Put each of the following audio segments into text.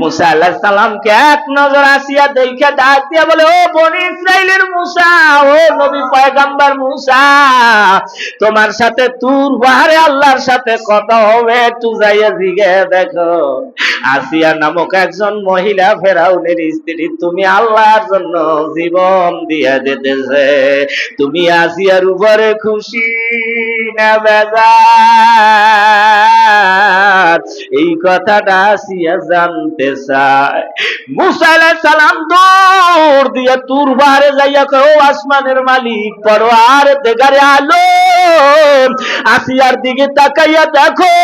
মুসা আল্লাহ সালামকে এক নজর আসিয়া দেখে দিয়া বলে, ও বনি ইসরাইলের মুসা, ও নবী পয়গাম্বার মুসা, তোমার সাথে তুর বাহারে আল্লাহর সাথে কথা হবে, একটু যাইয়া দিকে দেখো। আসিয়া নামক একজন মহিলা ফেরাউনের স্ত্রী, তুমি আল্লাহর জন্য জীবন দিয়া দিতেছে। তুমি আসিয়ার উপরে খুশি না বেজার। এই কথাটা আসিয়া জানতে চায়। মুসা সালাম দৌড় দিয়ে তুর বাহারে যাইয়া কয় আসমানের মালিক পড়ো আর দেখারে আলো, আসিয়ার দিকে তাকাইয়া দেখো,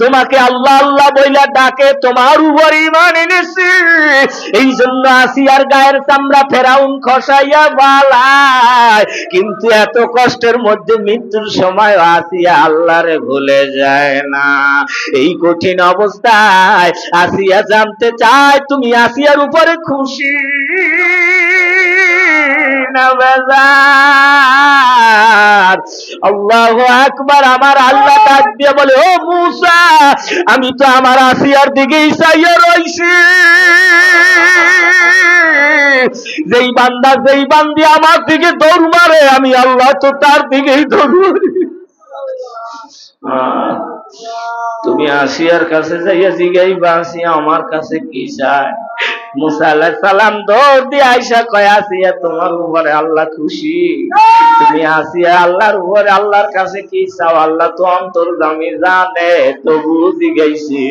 তোমাকে আল্লাহ আল্লাহ বইলা ডাকে, তোমার উপর ইমান এনেছি। এই জন্য আসিয়ার গায়ের চামড়া ফেরাউন খসাইয়া বালায় কিন্তু এত কষ্টের মধ্যে মৃত্যুর সময় আসিয়া আল্লাহরে ভুলে যায় না। এই কঠিন অবস্থায় আসিয়া জানতে চায় তুমি আসিয়ার উপরে খুশি আমার আল্লাহ দিয়ে বলে, ও মুসা, আমি তো আমার আসিয়ার দিকে ইসাইয়া রইছি। যেই বান্দা, যেই বান্দি আমার দিকে দৌড় মারে, আমি আল্লাহ তো তার দিকেই দৌড় মারি। তুমি আসিয়ার কাছে যাইয়া জিগাইবা, আসিয়া আমার কাছে কি চায়? মুসা আলাইহিস সালাম দৌড় দিয়ে আইসা কয়, আসিয়া তোমার উপরে আল্লাহ খুশি। তুমি আসিয়া আল্লাহর উপরে আল্লাহর কাছে কি চাও? আল্লাহ তো অন্তর দামি জানে, তবু জিগাইছি।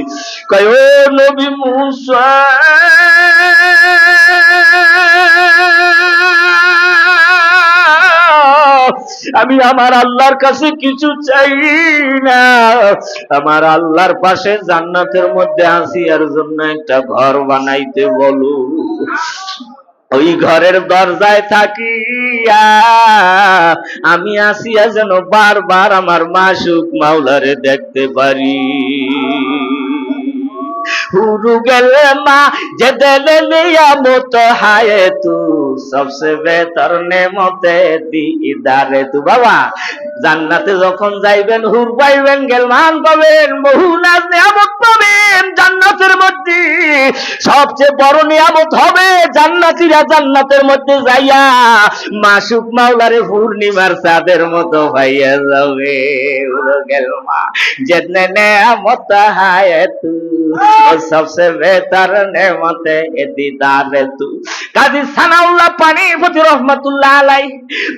কয়, ও নবী মুসা! আমি আমার আল্লাহর কাছে কিছু চাই না। আমার আল্লাহর পাশে জান্নাতের মধ্যে আসিয়ার জন্য একটা ঘর বানাইতে বলো। ওই ঘরের দরজায় থাকিয়া আমি আসিয়া যেন বারবার আমার মাসুক মাওলারে দেখতে পারি। হুরু গেলে মা যে দিলে নিয়ামত হায় তু সবসে বেহতর নেমতে দিদারে তু বাবা জান্নাতে যখন যাইবেন, হুর পাইবেন গেলমান পাবেন, বহু নাজ নিয়ামত পাবেন, জান্নাতের মধ্যে। সবচেয়ে বড় নিয়ামত হবে জান্নাতীরা জান্নাতের মধ্যে যাইয়া মাসুক মাওলারে পূর্ণিমার চাঁদের মতো ভাইয়া যাবে। নেয়ামত হায় তু সবসে বেহতর নেমতে তু। কাজী সানাউল্লাহ পানি রহমতুল্লাহ আলাই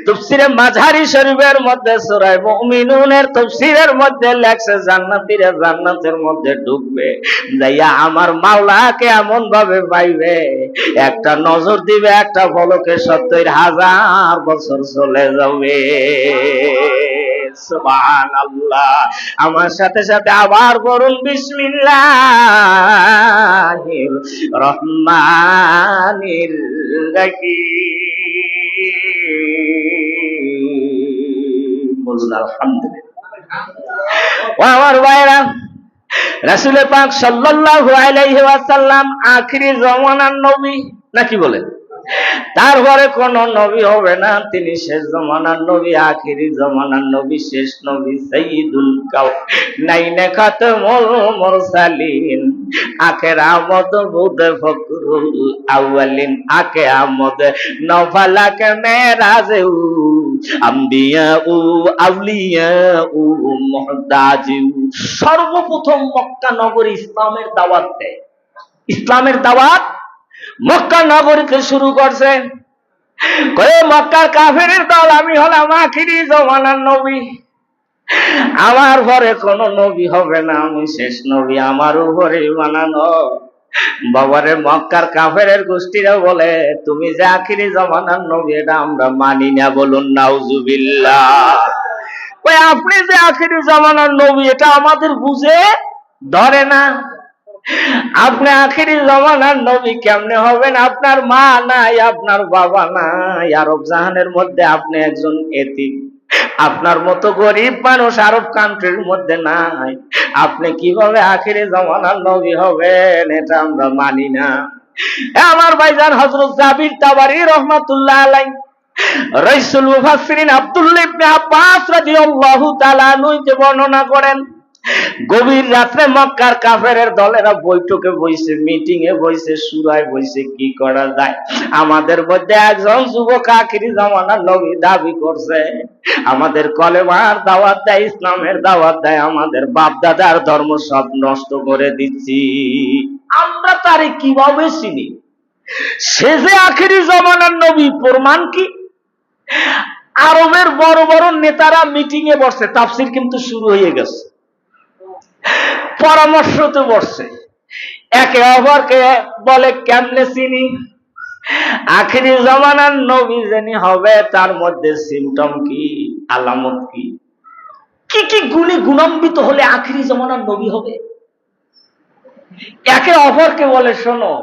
তফসিরে মাঝারি শরীফের মধ্যে সূরা মুমিনুনের তফসিরের মধ্যে লেখছে, জান্নাতীরা জান্নাতের মধ্যে ঢুকবে। যাইয়া আমার মাওলাকে এমন ভাবে পাইবে, একটা নজর দিবে, একটা বলকে সত্তর হাজার বছর চলে যাবে। সুবহানাল্লাহ। আমার সাথে সাথে আবার বলুন বিসমিল্লাহির রহমানির রহিম। বলুন আলহামদুলিল্লাহ। রাসূলের পাক সাল্লাল্লাহু আখিরি জমানার নবী নাকি বলেন? তারপরে কোন নবী হবে না, তিনি শেষ জমানার নবী, আখিরি জমানার নবী, শেষ নবী সঈদুল কাউ নাইনে খাতমুল মুরসালিন। আখের আমদ ফকরুল আউয়ালিন আমদ নফালাকে মেরাজে আম্বিয়া উ আউলিয়া উ সর্বপ্রথম মক্কা নগরী ইসলামের দাওয়াত দেয়। ইসলামের দাওয়াত মক্কা নগরীতে শুরু করছে। মক্কার কাফেরের দল, আমি হলাম আখিরি জমানার নবী। আমার পরে কোন নবী হবে না, আমি শেষ নবী আমার উপরে বানানো। বাবারে মক্কার কাফেরের গোষ্ঠীরা বলে, তুমি যে আখিরি জমানার নবী, এটা আমরা মানি না বলুন, নাউজুবিল্লাহ। ওই আপনি যে আখিরি জমানার নবী, এটা আমাদের বুঝে ধরে না। আপনি আখিরি জমানার নবী কেমনে হবেন? আপনার মা নাই, আপনার বাবা নাই। আরব জাহানের মধ্যে আপনি একজন এতিম। আপনার মতো গরিব মানুষ আরব কান্ট্রির মধ্যে নাই। আপনি কীভাবে আখিরে জমানার নবী হবেন, এটা আমরা মানি না। আমার ভাইজান হজরত জাবির তাবারি রহমাতুল্লাহ আলাই রাইসুল মুফাসসিরিন আব্দুল্লাহ ইবনে আব্বাস রাদিয়াল্লাহু তাআলা যে বর্ণনা করেন গভীর রাত্রে মক্কার কাফেরের দলেরা বৈঠকে বইছে মিটিং এ বইছে, সুরায় বইছে, কি করা যায়? আমাদের মধ্যে একজন যুবক আখিরি জামানার নবী দাবি করছে, আমাদের কলেমার দাওয়াত দেয়, ইসলামের দাওয়াত দেয়, আমাদের বাপ দাদার ধর্ম সব নষ্ট করে দিচ্ছি। আমরা তারে কীভাবে চিনি? সে যে আখিরি জমানার নবী, প্রমাণ কি? আরবের বড় বড় নেতারা মিটিং এ বসে তাফসির কিন্তু শুরু হয়ে গেছে। পরামর্শতে বসছে। একে অপরকে বলে, কেমনে চিনি? আখিরি জমানার নবী যিনি হবে, তার মধ্যে সিমটম কি, আলামত কি? কি কি গুণে গুণান্বিত হলে আখিরি জমানার নবী হবে? একে অপরকে বলে, শোনো,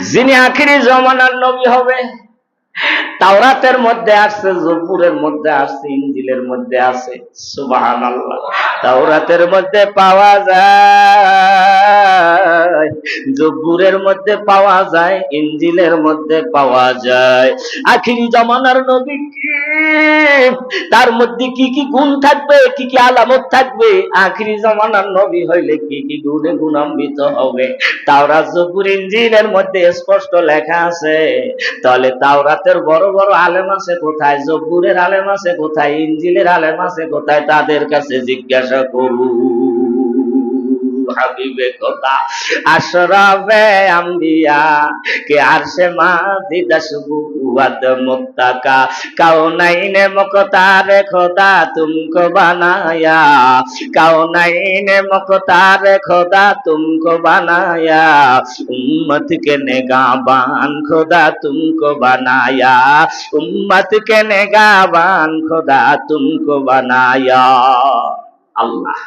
যিনি আখিরি জমানার নবী হবে তাওরাতের মধ্যে আসছে জব্বুরের মধ্যে আসছে ইঞ্জিলের মধ্যে আছে। সুবাহান তাওরাতের মধ্যে পাওয়া যায় জব্বুরের মধ্যে পাওয়া যায় ইঞ্জিলের মধ্যে পাওয়া যায়। আখিরি জমানার নবী কি? তার মধ্যে কি কি গুণ থাকবে, কি কি আলামত থাকবে? আখিরি জমানার নবী হইলে কি কি গুণে গুণান্বিত হবে? তাওরাত জব্বুর ইঞ্জিলের মধ্যে স্পষ্ট লেখা আছে। তাহলে তাওরাতের বড় বড় আলেম আছে কোথায়? জব্বুরের আলেম আছে কোথায়? ইঞ্জিলের আলেম আছে কোথায়? তাদের কাছে জিজ্ঞাসা করু হাবিবে কথা আশরাফে আম্বিয়া কে আরশে মাজিদা সুবুয়াত মুত্তাকা কাউনাইনে মকতার খোদা তুমকো বানায়া কাউনাইনে মকতার খোদা তুমকো বানায়া उम्मत के निगाबान खुदा तुमको बनाया उम्मत के निगाबान खुदा तुमको बनाया আল্লাহ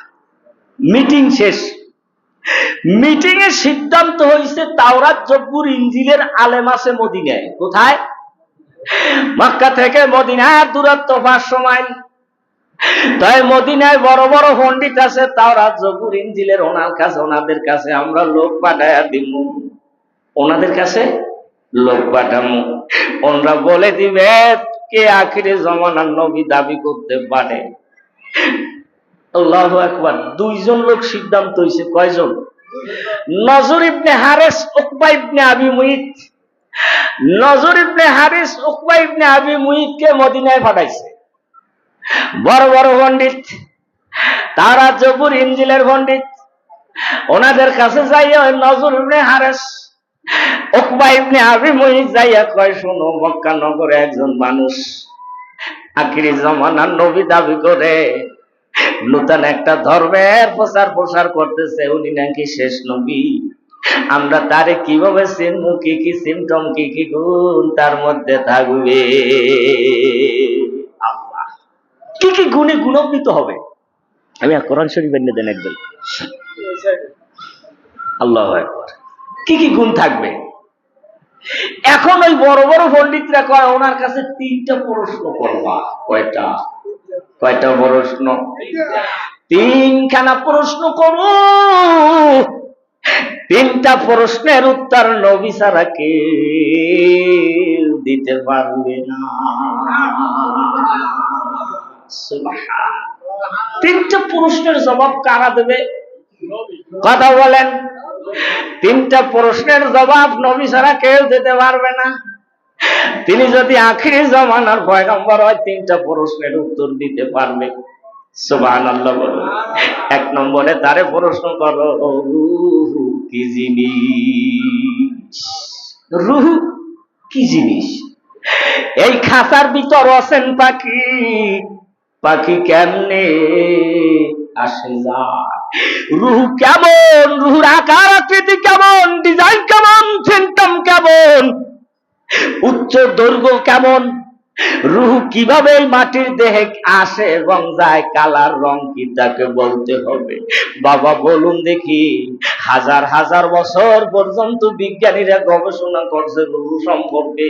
মিটিং শেষ মিটিং এর সিদ্ধান্ত হয়েছে তাওরাত জব্বুর ইঞ্জিলের আলেম আছে মদিনায়। কোথায়? মক্কা থেকে মদিনার দূরত্ব পাঁচশো মাইল। তাই মদিনায় বড় বড় পণ্ডিত আছে, তাওরাত জব্বুর ইঞ্জিলের ওনার কাছে, ওনাদের কাছে আমরা লোক পাঠায়া দিব ওনাদের কাছে লোক পাঠামু। ওনরা বলে দিবে, কে আখিরে জমানার নবী দাবি করতে পারে? আল্লাহ একবার দুইজন লোক সিদ্ধান্ত হয়েছে কয়জন? নজর ইবনে হারেস, উকবা ইবনে আবি মুইত নজর ইবনে হারিস, উকবা ইবনে আবি মুইতকে মদিনায় পাঠাইছে। বড় বড় পণ্ডিত, তারা জবুর ইঞ্জিলের পণ্ডিত। ওনাদের কাছে যাইয়া ওই নজর ইবনে হারেস, উকবা ইবনে আবি মুইত যাইয়া কয়, শোনো, মক্কা নগরে একজন মানুষ আখিরি জমানার নবী দাবি করে নূতন একটা ধর্মের প্রচার প্রসার করতেছে, উনি নাকি শেষ নবী। আমরা তারে কীভাবে চিনবো, কি কি সিমটম কি কি গুণ তার মধ্যে থাকবে? কি কি গুণে গুণান্বিত হবে? আমি কোরআন শরীফ এনে দেন একজন। আল্লাহ কি কি গুণ থাকবে? এখন ওই বড় বড় পণ্ডিতরা কয়, ওনার কাছে তিনটা প্রশ্ন করবা, কয়টা? কয়টা প্রশ্ন? তিনখানা প্রশ্ন করো। তিনটা প্রশ্নের উত্তর নবী ছাড়া কেউ দিতে পারবে না। তিনটা প্রশ্নের জবাব কারা দেবে? কথা বলেন। তিনটা প্রশ্নের জবাব নবী ছাড়া কেউ দিতে পারবে না। তিনি যদি আখিরি জমানার পয়গম্বর হয়, তিনটা প্রশ্নের উত্তর দিতে পারবে। সুবাহ এক নম্বরে তারে প্রশ্ন করো কি জিনিস? রুহু কি জিনিস? এই খাঁচার ভিতর আছেন পাখি। পাখি কেমনে আসে যায়? রুহু কেমন? রুহুর আকার আকৃতি কেমন? ডিজাইন কেমন? উচ্চ দৈর্ঘ্য কেমন? রুহু কীভাবে মাটির দেহে আসে এবং যায়? কালার রং কি তাকে বলতে হবে? বাবা বলুন দেখি, হাজার হাজার বছর পর্যন্ত বিজ্ঞানীরা গবেষণা করছে রুহু সম্পর্কে।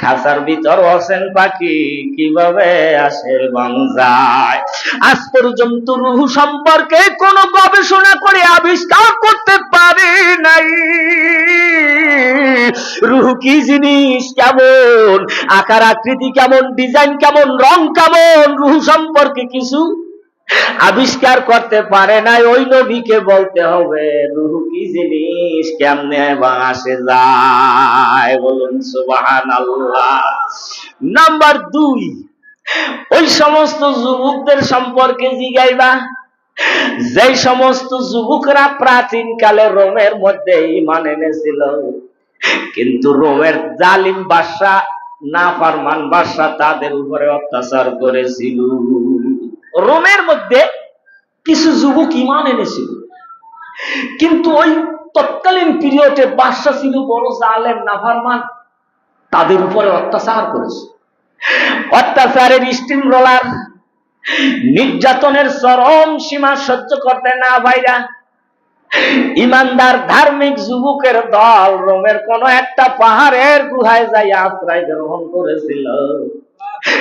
খাঁচার ভিতর আছেন পাখি, কীভাবে আসে এবং যায়? আজ পর্যন্ত রুহু সম্পর্কে কোনো গবেষণা করে আবিষ্কার করতে পারে নাই। রুহু কি জিনিস কেমন? আকার আকৃতি কেমন? ডিজাইন কেমন? রং কেমন? রুহু সম্পর্কে কিছু আবিষ্কার করতে পারে নাই। ওই নবীকে বলতে হবে, রুহু কি জিনিস কেমনে আসে যায়? বলুন সুবাহান আল্লাহ নাম্বার দুই, ওই সমস্ত যুবকদের সম্পর্কে জিগাইবা। যে সমস্ত যুবকরা প্রাচীন কালে রোমের মধ্যে ইমান এনেছিল কিন্তু রোমের জালিম বাদশা না ফারমান বাদশা তাদের উপরে অত্যাচার করেছিল। রোমের মধ্যে কিছু যুবক ইমান এনেছিল। কিন্তু ওই তৎকালীন পিরিয়ডে বাদশা ছিল বড় জালেম, নাফারমান, তাদের উপরে অত্যাচার করেছে। অত্যাচারের স্টিম রোলার নির্যাতনের চরম সীমা সহ্য করতে না ভাইরা ইমানদার ধার্মিক যুবকের দল রোমের কোন একটা পাহাড়ের গুহায় যাই আশ্রয় গ্রহণ করেছিল।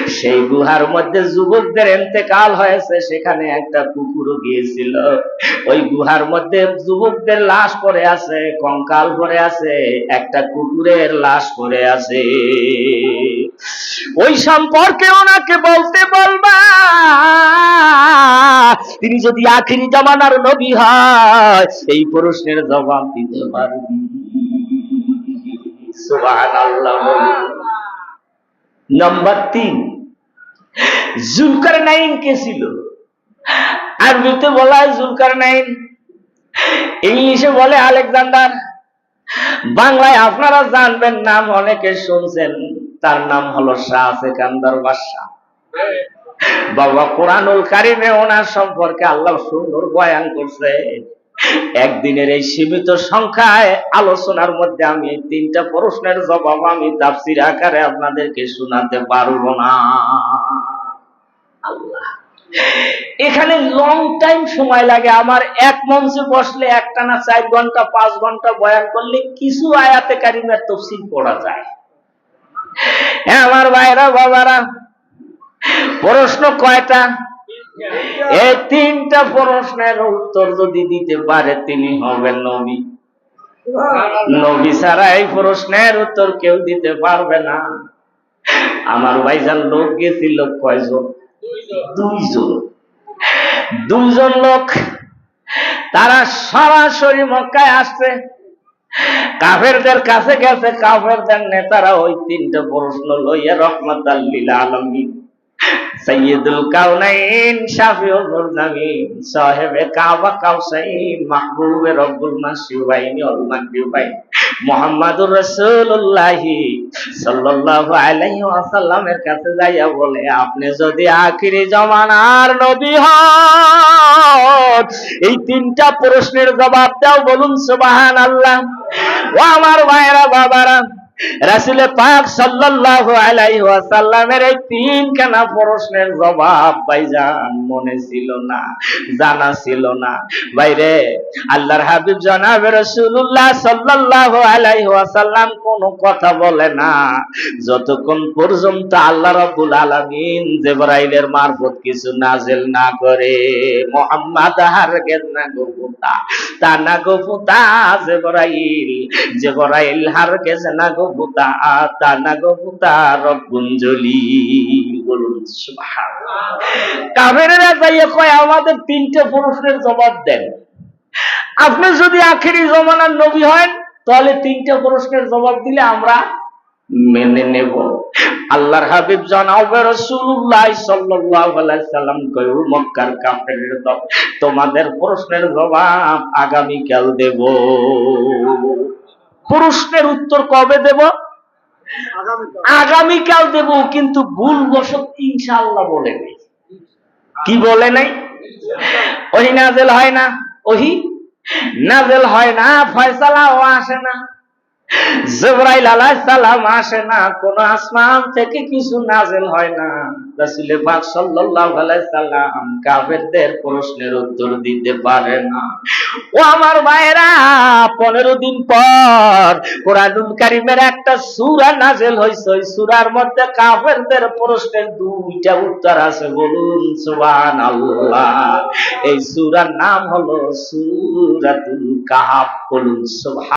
সেই গুহার মধ্যে যুবকদের এতেকাল হয়েছে, সেখানে একটা কুকুরও গিয়েছিল। ওই গুহার মধ্যে যুবকদের লাশ পড়ে আছে, কঙ্কাল পড়ে আছে, একটা কুকুরের লাশ পড়ে আছে। ওই সম্পর্কে ওনাকে বলতে বলবা? তিনি যদি আখিরি জামানার নবী হয়, এই প্রশ্নের জবাব দিতে পারবি। নম্বর তিন জুলকার নাইন কে ছিল? আরবিতে বলা হয় জুলকার নাইন ইংলিশে বলে আলেকজান্ডার। বাংলায় আপনারা জানবেন, নাম অনেকে শুনছেন, তার নাম হলো শাহ সেকান্দার বাদশাহ। বাবা, কোরআনুল কারিমে ওনার সম্পর্কে আল্লাহ সুন্দর বয়ান করছে। একদিনের এই সীমিত সংখ্যায় আলোচনার মধ্যে আমি তিনটা প্রশ্নের জবাব আমি তাফসির আকারে আপনাদেরকে শোনাতে পারব না। আল্লাহ। এখানে লং টাইম সময় লাগে। আমার এক মঞ্চে বসলে একটা না চার ঘণ্টা, পাঁচ ঘণ্টা বয়ান করলে কিছু আয়াতে কারিমের তফসিল পড়া যায়। হ্যাঁ আমার ভাইরা, বাবারা প্রশ্ন কয়টা? এই তিনটা প্রশ্নের উত্তর যদি দিতে পারে, তিনি হবেন নবী। নবী ছাড়া এই প্রশ্নের উত্তর কেউ দিতে পারবে না। আমার ভাইজান লোক গেছিল কয়জন? দুইজন। দুইজন লোক, তারা সরাসরি মক্কায় আসছে। কাফেরদের কাছে গেছে, কাফেরদের নেতারা ওই তিনটা প্রশ্ন লইয়া রহমত আল্লিল আলমী সৈয়দুল কাউনাইন শাফিউল সাহেবে কাবা কাউসাইন, মাহবুবে রব্বুল মাসিউবাইনি মুহাম্মাদুর সাল্লাল্লাহু আলাইহি কাছে যাইয়া বলে, আপনি যদি আখিরি জামানার নবী হন, এই তিনটা প্রশ্নের জবাব দাও বলুন সুবহানাল্লাহ। ও আমার ভাইরা বাবারা রাসুলে পাক সাল্লাল্লাহু আলাইহি ওয়াসাল্লামের এই তিনখানা প্রশ্নের জবাব ভাইজান, মনে ছিল না, জানা ছিল না। বাইরে আল্লাহর হাবিব জনাবে রাসূলুল্লাহ সাল্লাল্লাহু আলাইহি ওয়াসাল্লাম কোনো কথা বলে না। যতক্ষণ পর্যন্ত আল্লাহ রাব্বুল আলামিন জিবরাইলের মারফত কিছু নাজিল না করে, মুহাম্মদ হারগেজ না গোপুতা তা না গোপুতা জিবরাইল জিবরাইল হারগেজ না যাইয়া কয়, আমাদের তিনটে প্রশ্নের জবাব দেন। আপনি যদি আখেরি জমানার নবী হন, তাহলে তিনটা প্রশ্নের জবাব দিলে আমরা মেনে নেব। আল্লাহর হাবিব জানাবে সাল্লাল্লাহু সাল্লাম, কয় মক্কার দল, তোমাদের প্রশ্নের জবাব আগামী কাল দেব। প্রশ্নের উত্তর কবে দেব? আগামীকাল। দেব কিন্তু ভুল বসত ইনশাল্লাহ বলে নেই। কি বলে নাই? ওহি নাজেল হয় না ওহি নাজেল হয় না ফয়সালা ও আসে না। জিবরাইল আলাইহিস সালাম আসে না, কোন আসমান থেকে কিছু নাজেল হয় না। রাসূল সাল্লাল্লাহু আলাইহি সাল্লাম কাফেরদের প্রশ্নের উত্তর দিতে পারে না। ও আমার ভাইরা 15 দিন পর কোরআনুল কারীমের একটা সূরা নাজেল হইছে। ওই সূরার মধ্যে কাফেরদের প্রশ্নের দুইটা উত্তর আছে। বলুন, সুবহানাল্লাহ। এই সূরার নাম হলো সূরাতুল কাহাফ। বলুন, সুবহান